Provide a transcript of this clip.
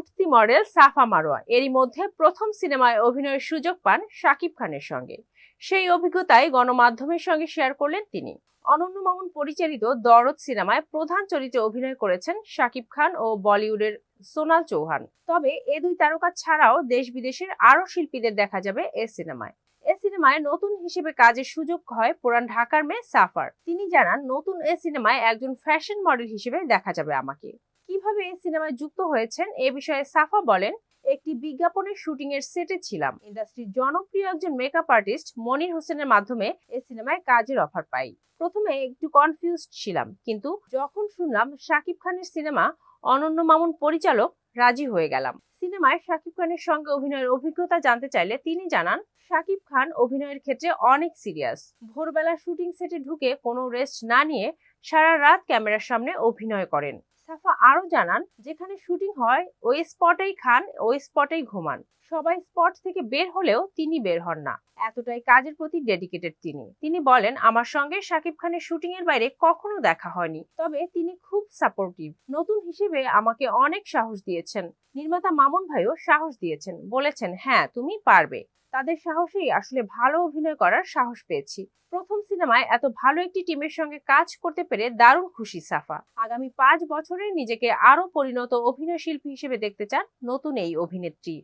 উঠতি মডেল সাফা মারোয়া। এরই মধ্যে প্রথম সিনেমায় অভিনয়ের সুযোগ পান শাকিব খানের সঙ্গে। সেই অভিজ্ঞতায় গণমাধ্যমের সঙ্গে শেয়ার করলেন তিনি। অনন্য মামুন পরিচালিত দরদ সিনেমায় প্রধান চরিত্রে অভিনয় করেছেন শাকিব খান ও বলিউডের সোনাল চৌহান। তবে এ দুই তারকা ছাড়াও দেশ বিদেশের আরও শিল্পীদের দেখা যাবে এ সিনেমায়। এ সিনেমায় নতুন হিসেবে কাজের সুযোগ হয় পুরান ঢাকার মেয়ে সাফার। তিনি জানান, নতুন এ সিনেমায় একজন ফ্যাশন মডেল হিসেবে দেখা যাবে আমাকে। কীভাবে এই সিনেমায় যুক্ত হয়েছেন? এ বিষয়ে সাফা বলেন, একটি বিজ্ঞাপনের শুটিং এর সেটে ছিলাম। ইন্ডাস্ট্রির জনপ্রিয় একজন মেকআপ আর্টিস্ট মনির হোসেনের মাধ্যমে এই সিনেমায় কাজের অফার পাই। প্রথমে একটু কনফিউজড ছিলাম, কিন্তু যখন শুনলাম শাকিব খানের সিনেমা অনন্য মামুন পরিচালক রাজি হয়ে গেলাম। সিনেমায় শাকিব খানের সঙ্গে অভিনয়ের অভিজ্ঞতা জানতে চাইলে তিনি জানান, শাকিব খান অভিনয়ের ক্ষেত্রে অনেক সিরিয়াস ভোরবেলা শুটিং সেটে ঢুকে কোনো রেস্ট না নিয়ে সারা রাত ক্যামেরার সামনে অভিনয় করেন। সাফা আরও জানান, যেখানে শুটিং হয়, ওই স্পটেই খান, ওই স্পটেই ঘুমান। সবাই স্পট থেকে বের হলেও তিনি বের হন না। এতটাই কাজের প্রতি ডেডিকেটেড তিনি। তিনি বলেন, আমার সঙ্গে শাকিব খানের শুটিং এর বাইরে কখনো দেখা হয়নি। তবে তিনি খুব সাপোর্টিভ নতুন হিসেবে আমাকে অনেক সাহস দিয়েছেন। নির্মাতা মামুন ভাইও সাহস দিয়েছেন। বলেছেন হ্যাঁ তুমি পারবে। তাদের সাহসেই আসলে ভালো অভিনয় করার সাহস পেয়েছি। প্রথম সিনেমায় এত ভালো একটি টিমের সঙ্গে কাজ করতে পেরে দারুণ খুশি সাফা। আগামী পাঁচ বছরে নিজেকে আরও পরিণত অভিনয় শিল্পী হিসেবে দেখতে চান নতুন এই অভিনেত্রী।